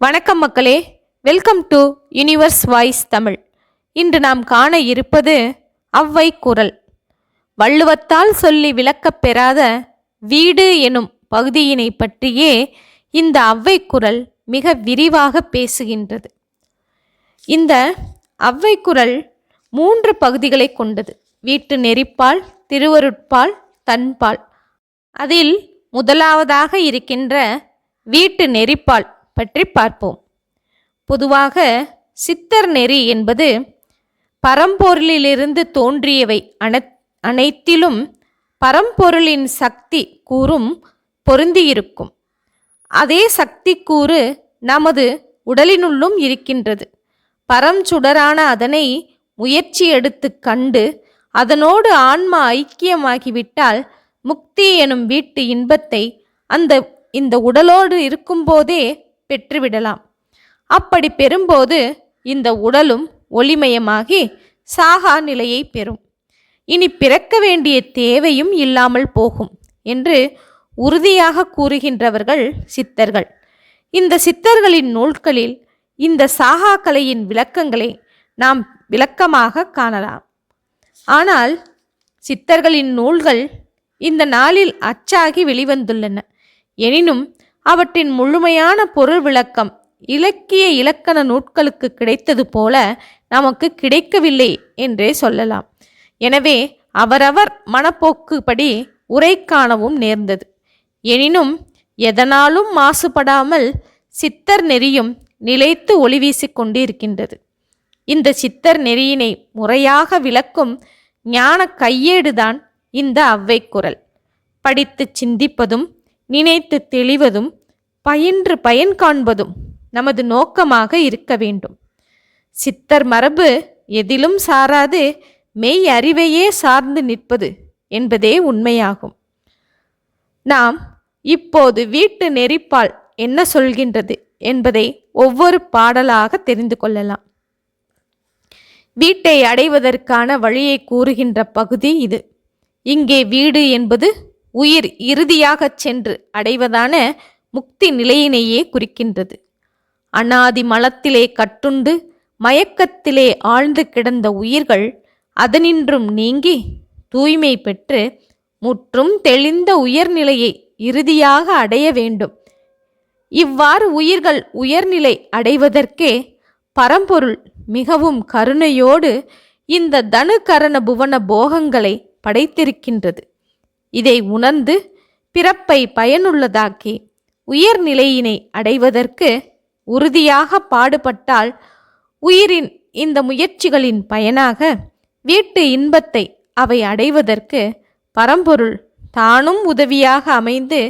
வணக்கம் மக்களே. Welcome to Universe Voice Tamil இன்று நாம் காண இருப்பது அவ்வை குரல். வள்ளுவத்தால் சொல்லி விளக்கப் பெறாத வீடு எனும் பகுதியினை பற்றியே இந்த அவ்வை குரல் மிக விரிவாக பேசுகின்றது. இந்த அவ்வை குரல் மூன்று பகுதிகளை கொண்டது. வீட்டு நெறிப்பால் திருவருட்பால் தன்பால். அதில் முதலாவதாக இருக்கின்ற வீட்டு நெறிப்பால் பற்றி பார்ப்போம். பொதுவாக சித்தர் நெறி என்பது பரம்பொருளிலிருந்து தோன்றியவை அன அனைத்திலும் பரம்பொருளின் சக்தி கூறும் பொருந்தியிருக்கும். அதே சக்தி கூறு நமது உடலினுள்ளும் இருக்கின்றது. பரஞ்சுடரான அதனை முயற்சி எடுத்து கண்டு அதனோடு ஆன்மா ஐக்கியமாகிவிட்டால் முக்தி எனும் வீட்டு இன்பத்தை அந்த இந்த உடலோடு இருக்கும்போதே பெற்றுவிடலாம். அப்படி பெறும்போது இந்த உடலும் ஒளிமயமாகி சாகா நிலையை பெறும். இனி பிறக்க வேண்டிய தேவையும் இல்லாமல் போகும் என்று உறுதியாக கூறுகின்றவர்கள் சித்தர்கள். இந்த சித்தர்களின் நூல்களில் இந்த சாகா கலையின் விளக்கங்களை நாம் விளக்கமாக காணலாம். ஆனால் சித்தர்களின் நூல்கள் இந்த நாளில் அச்சாகி வெளிவந்துள்ளன. எனினும் அவற்றின் முழுமையான பொருள் விளக்கம் இலக்கிய இலக்கண நூட்களுக்கு கிடைத்தது போல நமக்கு கிடைக்கவில்லை என்றே சொல்லலாம். எனவே அவரவர் மனப்போக்குப்படி உரை காணவும் நேர்ந்தது. எனினும் எதனாலும் மாசுபடாமல் சித்தர் நெறியும் நிலைத்து ஒளி வீசிக் கொண்டிருக்கின்றது. இந்த சித்தர் நெறியினை முறையாக விளக்கும் ஞான கையேடுதான் இந்த அவ்வை குரல் படித்து சிந்திப்பதும் நினைத்து தெளிவதும் பயின்று பயன் காண்பதும் நமது நோக்கமாக இருக்க வேண்டும். சித்தர் மரபு எதிலும் சாராது மெய் அறிவையே சார்ந்து நிற்பது என்பதே உண்மையாகும். நாம் இப்போது வீட்டு நெறிப்பால் என்ன சொல்கின்றது என்பதை ஒவ்வொரு பாடலாக தெரிந்து கொள்ளலாம். வீட்டை அடைவதற்கான வழியை கூறுகின்ற பகுதி இது. இங்கே வீடு என்பது உயிர் இறுதியாகச் சென்று அடைவதான முக்தி நிலையினையே குறிக்கின்றது. அனாதி மலத்திலே கட்டுண்டு மயக்கத்திலே ஆழ்ந்து கிடந்த உயிர்கள் அதனின்றும் நீங்கி தூய்மை பெற்று முற்றும் தெளிந்த உயர்நிலையை இறுதியாக அடைய வேண்டும். இவ்வாறு உயிர்கள் உயர்நிலை அடைவதற்கே பரம்பொருள் மிகவும் கருணையோடு இந்த தனு கரண புவன போகங்களை படைத்திருக்கின்றது. இதை உணர்ந்து பிறப்பை பயனுள்ளதாக்கி உயர்நிலையினை அடைவதற்கு உறுதியாக பாடுபட்டால் உயிரின் இந்த முயற்சிகளின் பயனாக வீட்டு இன்பத்தை அவை அடைவதற்கு பரம்பொருள் தானும் உதவியாக அமைந்து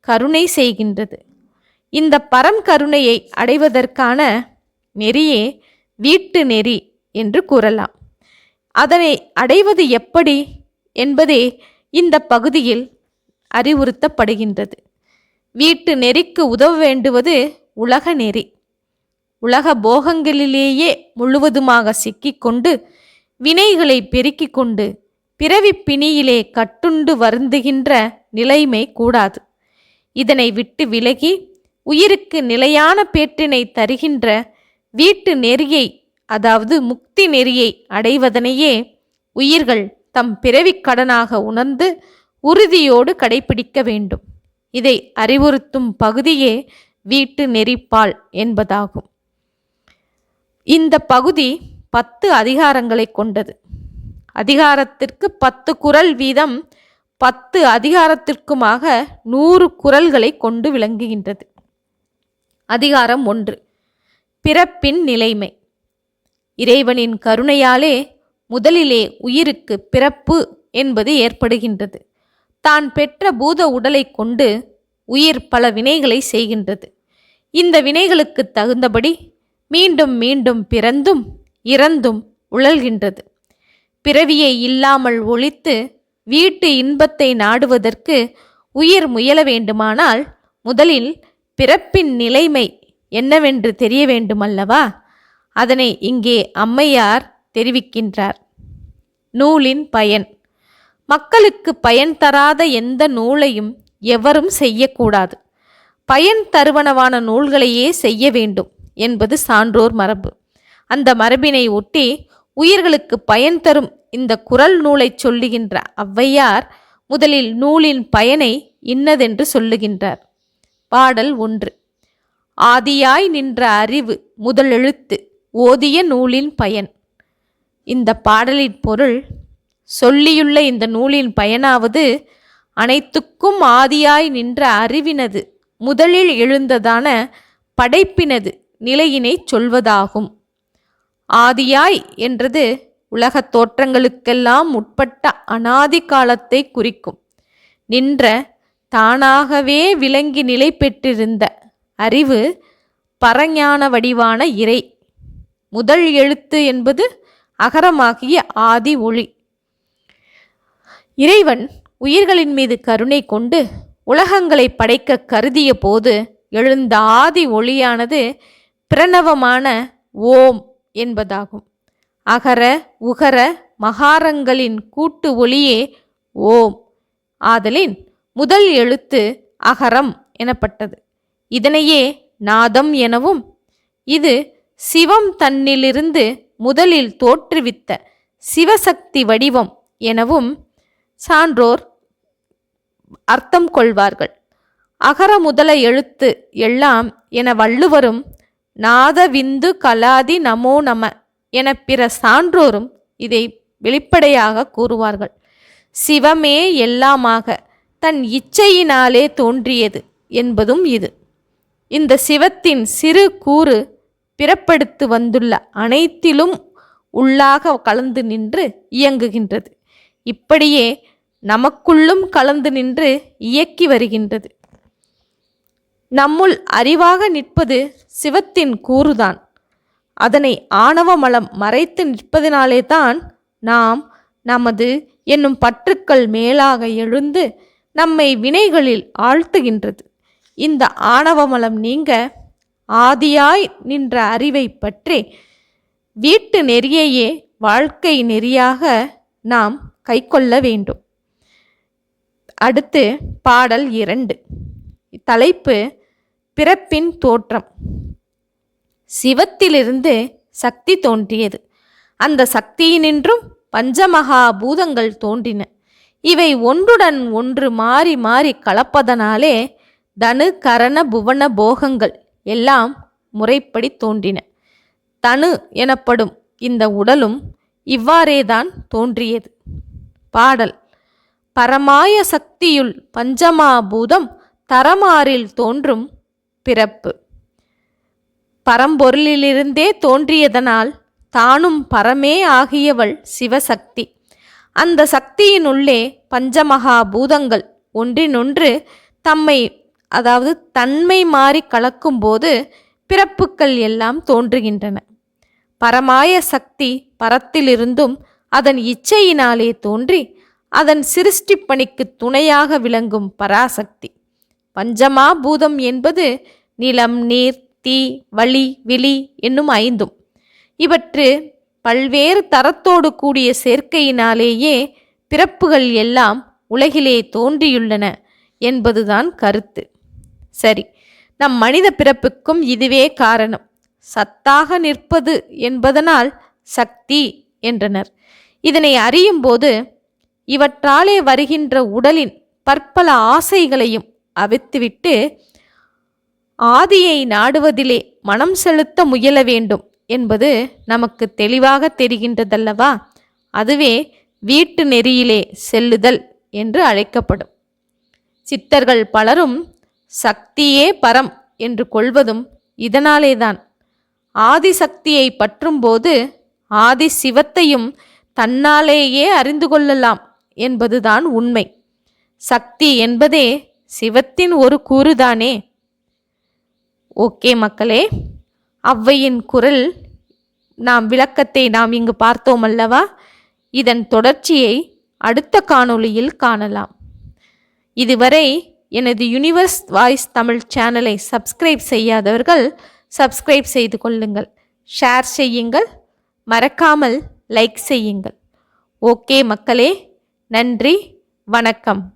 கருணை செய்கின்றது. இந்த பரம் கருணையை அடைவதற்கான நெறியே வீட்டு நெறி என்று கூறலாம். அதனை அடைவது எப்படி என்பதே இந்த பகுதியில் அறிவுறுத்தப்படுகின்றது. வீட்டு நெறிக்கு உதவ வேண்டுவது உலக நெறி. உலக போகங்களிலேயே முழுவதுமாக சிக்கிக்கொண்டு வினைகளை பெருக்கிக் கொண்டு பிறவி பிணியிலே கட்டுண்டு வருந்துகின்ற நிலைமை கூடாது. இதனை விட்டு விலகி உயிருக்கு நிலையான பேற்றினை தருகின்ற வீட்டு நெறியை அதாவது முக்தி நெறியை அடைவதனையே உயிர்கள் தம் பிறவிக் கடனாக உணர்ந்து உறுதியோடு கடைபிடிக்க வேண்டும். இதை அறிவுறுத்தும் பகுதியே வீட்டு நெறிப்பால் என்பதாகும். இந்த பகுதி பத்து அதிகாரங்களை கொண்டது. அதிகாரத்திற்கு பத்து குரல் வீதம் பத்து அதிகாரத்திற்குமாக நூறு குரல்களை கொண்டு விளங்குகின்றது. அதிகாரம் ஒன்று. பிறப்பின் நிலைமை. இறைவனின் கருணையாலே முதலிலே உயிருக்கு பிறப்பு என்பது ஏற்படுகின்றது. தான் பெற்ற பூத உடலை கொண்டு உயிர் பல வினைகளை செய்கின்றது. இந்த வினைகளுக்கு தகுந்தபடி மீண்டும் மீண்டும் பிறந்தும் இறந்தும் உழல்கின்றது. பிறவியை இல்லாமல் ஒழித்து வீட்டு இன்பத்தை நாடுவதற்கு உயிர் முயல வேண்டுமானால் முதலில் பிறப்பின் நிலைமை என்னவென்று தெரிய வேண்டுமல்லவா? அதனை இங்கே அம்மையார் தெரிவிக்கின்றார். நூலின் பயன். மக்களுக்கு பயன் தராத எந்த நூலையும் எவரும் செய்யக்கூடாது. பயன் தருவனவான நூல்களையே செய்ய வேண்டும் என்பது சான்றோர் மரபு. அந்த மரபினை ஒட்டி உயிர்களுக்கு பயன் தரும் இந்த குரல் நூலைச் சொல்லுகின்ற ஔவையார் முதலில் நூலின் பயனை இன்னதென்று சொல்லுகின்றார். பாடல் ஒன்று. ஆதியாய் நின்ற அறிவு முதல் எழுத்து ஓதிய நூலின் பயன். இந்த பாடலின் பொருள் சொல்லியுள்ள இந்த நூலின் பயனாவது அனைத்துக்கும் ஆதியாய் நின்ற அறிவினது முதலில் எழுந்ததான படைப்பினது நிலையினை சொல்வதாகும். ஆதியாய் என்றது உலகத் தோற்றங்களுக்கெல்லாம் உட்பட்ட அனாதி காலத்தை குறிக்கும். நின்ற தானாகவே விளங்கி நிலை பெற்றிருந்த அறிவு பரஞான வடிவான இறை. முதல் எழுத்து என்பது அகரமாகிய ஆதி ஒளி. இறைவன் உயிர்களின் மீது கருணை கொண்டு உலகங்களை படைக்க கருதிய போது எழுந்த ஆதி ஒளியானது பிரணவமான ஓம் என்பதாகும். அகர உகர மகாரங்களின் கூட்டு ஒளியே ஓம். ஆதலின் முதல் எழுத்து அகரம் எனப்பட்டது. இதனையே நாதம் எனவும் இது சிவம் தன்னிலிருந்து முதலில் தோற்றுவித்த சிவசக்தி வடிவம் எனவும் சான்றோர் அர்த்தம் கொள்வார்கள். அகர முதல எழுத்து எல்லாம் என வள்ளுவரும் நாதவிந்து கலாதி நமோ நம என பிற சான்றோரும் இதை வெளிப்படையாக கூறுவார்கள். சிவமே எல்லாமாக தன் இச்சையினாலே தோன்றியது என்பதும் இது. இந்த சிவத்தின் சிறு கூறு பிறப்படுத்து வந்துள்ள அனைத்திலும் உள்ளாக கலந்து நின்று இயங்குகின்றது. இப்படியே நமக்குள்ளும் கலந்து நின்று இயக்கி வருகின்றது. நம்முள் அறிவாக நிற்பது சிவத்தின் கூறுதான். அதனை ஆணவ மலம் மறைத்து நிற்பதனாலே தான் நாம் நமது என்னும் பற்றுக்கள் மேலாக எழுந்து நம்மை வினைகளில் ஆழ்த்துகின்றது. இந்த ஆணவமலம் நீங்க ஆதியாய் நின்ற அறிவை பற்றி வீட்டு நெறியையே வாழ்க்கை நெறியாக நாம் கைக்கொள்ள வேண்டும். அடுத்து பாடல் இரண்டு. தலைப்பு பிறப்பின் தோற்றம். சிவத்திலிருந்து சக்தி தோன்றியது. அந்த சக்தியினின்றும் பஞ்சமகா பூதங்கள் தோன்றின. இவை ஒன்றுடன் ஒன்று மாறி மாறி கலப்பதனாலே தனு கரண புவன போகங்கள் எல்லாம் முறைப்படி தோன்றின. தனு எனப்படும் இந்த உடலும் இவ்வாறேதான் தோன்றியது. பாடல். பரமாய சக்தியுள் பஞ்சமாபூதம் தரமாறில் தோன்றும் பிறப்பு. பரம்பொருளிலிருந்தே தோன்றியதனால் தானும் பரமே ஆகியவள் சிவசக்தி. அந்த சக்தியினுள்ளே பஞ்சமகாபூதங்கள் ஒன்றினொன்று தம்மை அதாவது தன்மை மாறி கலக்கும்போது பிறப்புக்கள் எல்லாம் தோன்றுகின்றன. பரமாய சக்தி பரத்திலிருந்தும் அதன் இச்சையினாலே தோன்றி அதன் சிருஷ்டி பணிக்கு துணையாக விளங்கும் பராசக்தி. பஞ்சமா பூதம் என்பது நிலம் நீர் தீ வழி விழி என்னும் ஐந்தும். இவற்று பல்வேறு தரத்தோடு கூடிய சேர்க்கையினாலேயே பிறப்புகள் எல்லாம் உலகிலே தோன்றியுள்ளன என்பதுதான் கருத்து. சரி நம் மனித பிறப்புக்கும் இதுவே காரணம். சத்தாக நிற்பது என்பதனால் சக்தி என்றனர். இதனை அறியும்போது இவற்றாலே வருகின்ற உடலின் பற்பல ஆசைகளையும் அவித்துவிட்டு ஆதியை நாடுவதிலே மனம் செலுத்த முயல வேண்டும் என்பது நமக்கு தெளிவாக தெரிகின்றதல்லவா? அதுவே வீட்டு நெறியிலே செல்லுதல் என்று அழைக்கப்படும். சித்தர்கள் பலரும் சக்தியே பரம் என்று கொள்வதும் இதனாலேதான். ஆதிசக்தியை பற்றும்போது ஆதி சிவத்தையும் தன்னாலேயே அறிந்து கொள்ளலாம் என்பதுதான் உண்மை. சக்தி என்பதே சிவத்தின் ஒரு கூறுதானே. ஓகே மக்களே அவ்வையின் குரல் நாம் விளக்கத்தை நாம் இங்கு பார்த்தோம் அல்லவா? இதன் தொடர்ச்சியை அடுத்த காணொளியில் காணலாம். இதுவரை எனது யூனிவர்ஸ் வாய்ஸ் தமிழ் சேனலை சப்ஸ்கிரைப் செய்யாதவர்கள் சப்ஸ்கிரைப் செய்து கொள்ளுங்கள். ஷேர் செய்யுங்கள். மறக்காமல் லைக் செய்யுங்கள். ஓகே மக்களே நன்றி வணக்கம்.